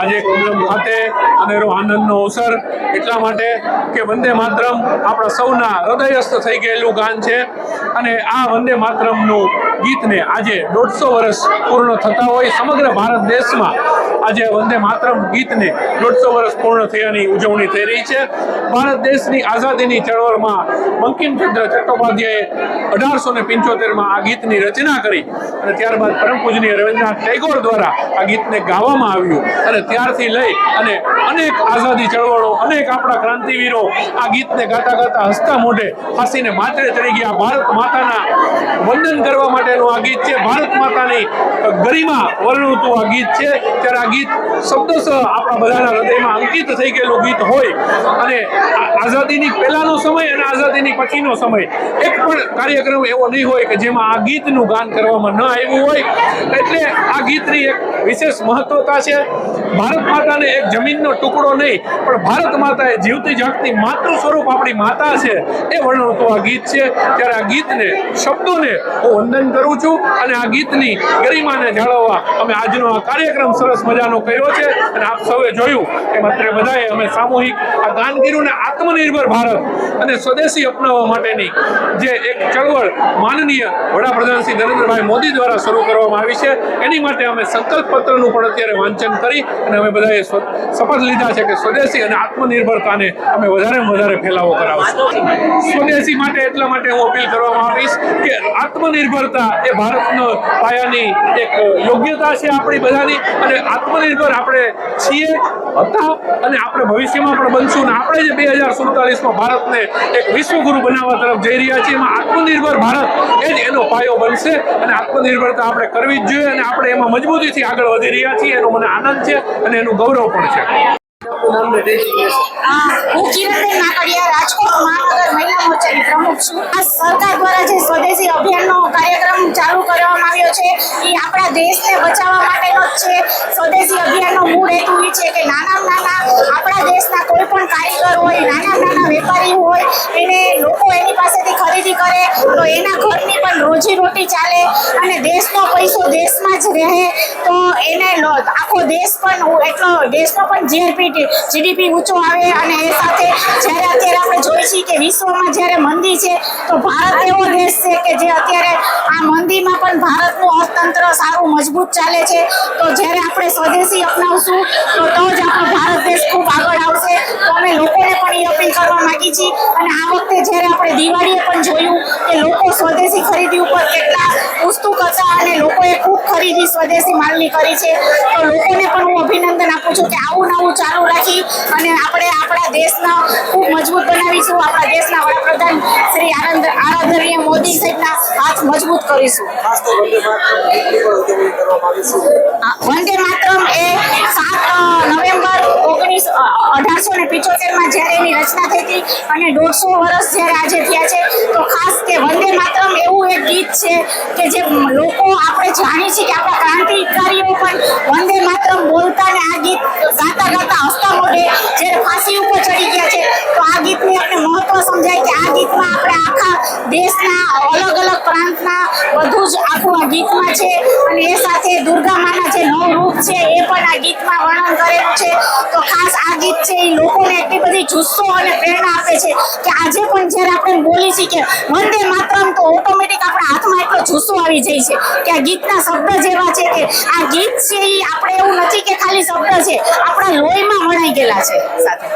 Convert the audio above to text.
આજે કમલમ ખાતે અનેરો આનંદનો અવસર. એટલા માટે કે વંદે માતરમ આપણા સૌના હૃદયસ્થ થઈ ગયેલું ગાન છે. અને આ વંદે માતરમનું ગીતને આજે દોઢસો વર્ષ પૂર્ણ થતા હોય સમગ્ર ભારત દેશમાં. આજે વંદે માતરમ ગીતને દોઢસો વર્ષ પૂર્ણ થયાની ઉજવણી થઈ રહી છે. ભારત દેશની આઝાદીની ચળવળમાં બંકિમચંદ્ર ચટ્ટોપાધ્યાયે અઢારસો ને પંચોતેરમાં આ ગીતની રચના કરી અને ત્યારબાદ પરમ પૂજનીય રવિન્દ્રનાથ ટેગોર દ્વારા આ ગીતને ગાવામાં આવ્યું અને ત્યારથી લઈ અને અનેક આઝાદી ચળવળો, અનેક આપણા ક્રાંતિવીરો આ ગીતને ગાતા ગાતા હસતા મોઢે હસીને માથે ચડી ગયા. ભારત માતાના વંદન કરવા માટેનું આ ગીત છે. ભારત માતાની ગરિમા વર્ણવતું આ ગીત છે. ત્યારે આ ગીત શબ્દશ આપણા બધાના હૃદયમાં અંકિત થઈ ગયેલું ગીત હોય અને આઝાદીની પહેલાનો સમય અને આઝાદીની પછીનો સમય. એક પણ કાર્યક્રમ એવો નહીં હોય કે જેમાં આ ગીતનું ગાન કરવામાં ન આવ્યું હોય. એટલે આ ગીતની એક વિશેષ મહત્વતા છે. ભારત માતાને એક જમીનનો ટુકડો નહીં, પણ ભારત માતાએ જીવતી જાગતી માતૃ સ્વરૂપ આપણી માતા છે એ વર્ણવતું આ ગીત છે. ત્યારે આ ગીતને, શબ્દોને હું વંદન કરું છું અને આ ગીતની ગરિમાને જાળવવા અમે આજનો આ કાર્યક્રમ સરસ મજાનો કર્યો છે અને આપ સૌએ જોયું કે માત્ર બધાએ અમે સામૂહિક આ કામગીરીને આત્મનિર્ભર ભારત અને સ્વદેશી અપનાવવા માટેની જે એક ચળવળ માનનીય વડાપ્રધાન શ્રી નરેન્દ્રભાઈ મોદી દ્વારા શરૂ કરવામાં આવી છે, એની માટે અમે સંકલ્પ પત્રનું પણ અત્યારે વાંચન કરી અને અમે બધાએ શપથ લીધા છે કે સ્વદેશી અને આત્મનિર્ભરતાને અમે વધારે વધારે ફેલાવો કરાવશું. સ્વદેશી માટે એટલા માટે હું અપીલ કરવામાં આવીશ કે આત્મનિર્ભરતા એ ભારતનો પાયાની એક યોગ્યતા છે આપણી બધાની અને આત્મનિર્ભર આપણે છીએ હતા અને આપણે ભવિષ્યમાં પણ બનશું. ને આપણે જે બે હજાર સુડતાલીસમાં ભારતને એક વિશ્વગુરુ બનાવવા તરફ જઈ રહ્યા છીએ, એમાં આત્મનિર્ભર ભારત એ જ એનો પાયો બનશે. અને આત્મનિર્ભરતા આપણે કરવી જ જોઈએ અને આપણે એમાં મજબૂતીથી આગળ વધી રહ્યા છીએ, એનો મને આનંદ છે અને એનું ગૌરવ પણ છે. રાજકોટ મહાનગર મહિલા મોરચાની પ્રમુખ આ સરકાર દ્વારા જે સ્વદેશી અભિયાનનો કાર્યક્રમ ચાલુ કરવામાં આવ્યો છે, એ આપણા દેશને બચાવવા માટેનો જ છે. સ્વદેશી અભિયાનનો મૂળ હેતુ એ છે કે નાના નાના આપણા દેશના કોઈ પણ કારીગર હોય, નાના નાના વેપારી હોય, એને લોકો એની પાસેથી ખરીદી કરે, તો એના ઘરની પણ રોજી રોટી ચાલે અને દેશનો પૈસો દેશમાં જ રહે, તો એને આખો દેશ પણ એટલો દેશનો પણ જીઆરપી જીડીપી ઊંચો આવે અને એ સાથે જ્યારે અત્યારે આપણે જોઈએ છીએ કે વિશ્વમાં જ્યારે મંદી છે, તો ભારત એવો દેશ છે કે જે અત્યારે આ મંદીમાં પણ ભારતનું અર્થતંત્ર સારું મજબૂત ચાલે છે. તો જ્યારે આપણે સ્વદેશી અપનાવશું, તો તો જ આપણો ભારત દેશ ખૂબ આગળ આવશે તો અમે લોકોને પણ એ અપીલ કરવા માંગી છીએ અને આ વખતે જ્યારે આપણે દિવાળીએ પણ જોયું કે લોકો સ્વદેશી ખરીદી ઉપર કેટલા ઉત્સુક હતા અને લોકોએ ખૂબ ખરીદી, સ્વદેશી માલની કરી છે. તો લોકોને પણ હું અભિનંદન આપું છું કે આવું નવું ચાલુ રાખી અને દેશના ખૂબ મજબૂત બનાવીશું. આપણા દેશના વડાપ્રધાન શ્રી આનંદ આરાધનીય મોદી સાહેબના હાથ મજબૂત કરીશું. વંદે માતરમ એ સાત નવેમ્બર ઓગણીસ અઢારસો ને પિચોતેરમાં જ્યારે એની રચના થઈ હતી અને દોઢસો વર્ષ જ્યારે આજે થયા છે તો ખાસ કે વંદે માતરમ એવું એક ગીત છે કે જે લોકો આપણે જાણીએ છીએ કે આપણા ક્રાંતિકારીઓ પણ વંદે માતરમ બોલતા ને આ ગીત ગાતા ગાતા હસતા મોઢે જ્યારે ફાંસી ઉપર ચડી ગયા છે તો આ ગીતની આપણે મહત્વ સમજાય કે આ ગીતમાં આપણે આખા દેશના અલગ અલગ પ્રાંતના બધું જ આખું આ ગીતમાં છે. અને એ સાથે દુર્ગા માના જે નવ રૂપ છે, એ પણ આ ગીતમાં વર્ણન કરેલું છે. તો ખાસ આ ગીત છે, એ લોકોને એટલી બધી જુસ્સો અને પ્રેરણા આપે છે કે આજે પણ જ્યારે આપણે બોલી છીએ કે વંદે માતરમ, તો ઓટોમેટિક આપણા હાથમાં એટલો જુસ્સો આવી જાય છે કે આ ગીતના શબ્દ જેવા છે કે આ ગીત છે, એ આપણે એવું નથી કે ખાલી શબ્દ છે, આપણા લોહીમાં વણાઈ ગયેલા છે. સાથે